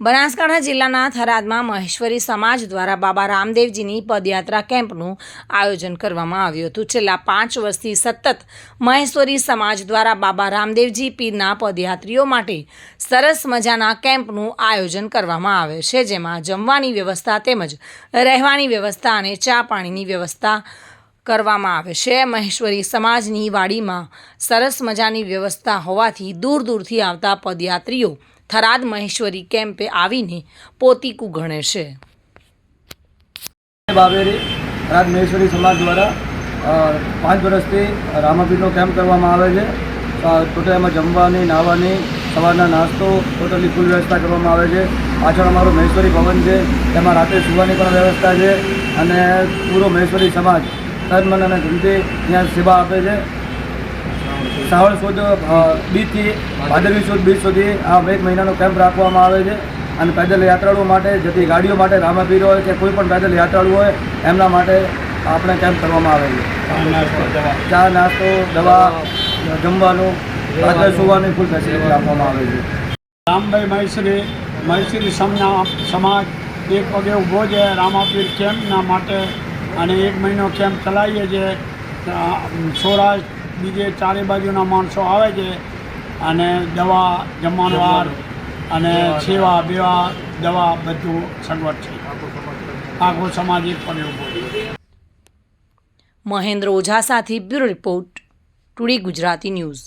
બનાસકાંઠા જિલ્લાના થરાદમાં મહેશ્વરી સમાજ દ્વારા બાબા રામદેવજીની પદયાત્રા કેમ્પનું આયોજન કરવામાં આવ્યું હતું. છેલ્લા પાંચ વર્ષથી સતત મહેશ્વરી સમાજ દ્વારા બાબા રામદેવજી પીરના પદયાત્રીઓ માટે સરસ મજાના કેમ્પનું આયોજન કરવામાં આવે છે, જેમાં જમવાની વ્યવસ્થા તેમજ રહેવાની વ્યવસ્થા અને ચા પાણીની વ્યવસ્થા કરવામાં આવે છે. મહેશ્વરી સમાજની વાડીમાં સરસ મજાની વ્યવસ્થા હોવાથી દૂર દૂરથી આવતા પદયાત્રીઓ થરાદ મહેશ્વરી કેમ્પે આવીને પોતીકું ગણે છે. બાવેરી રાજ મહેશ્વરી સમાજ દ્વારા પાંચ વર્ષથી રામાપીરનો કેમ્પ કરવામાં આવે છે. ટોટલ એમાં જમવાની, નાહવાની, સવારના નાસ્તો, ટોટલી ફૂલ વ્યવસ્થા કરવામાં આવે છે. પાછળ અમારો મહેશ્વરી ભવન છે. તેમાં રાત્રે સુવાની પણ વ્યવસ્થા છે. અને પૂરો મહેશ્વરી સમાજ તન મન અને ધનથી ત્યાં સેવા આપે છે. શ્રાવણ સુદ બીજથી ભાદરવી સુદ બીજ સુધી આ એક મહિનાનો કેમ્પ રાખવામાં આવે છે. અને પેદલ યાત્રાળુઓ માટે જતી ગાડીઓ માટે રામાપીર હોય કે કોઈ પણ પેદલ યાત્રાળુ હોય એમના માટે આપણે કેમ્પ કરવામાં આવે છે. ચા નાસ્તો દવા. જમવાનું રાત્રે સુવાની ફૂલ ફેસિલિટી આપવામાં આવે છે. રામભાઈ મહેશ્રી મહેશ્રી સમના સમાજ એક પગે ઊભો છે રામાપીર કેમ્પના માટે અને એક મહિનો કેમ્પ ચલાવીએ છીએ સૌરાષ્ટ્ર બીજે ચારે બાજુના માણસો આવે છે અને દવા જમણવાર અને સેવા બેવા દવા બધું સગવડ છે. આખો સમાજ એક પણ એવું મહેન્દ્ર ઓઝા સાથે bureau report today Gujarati news.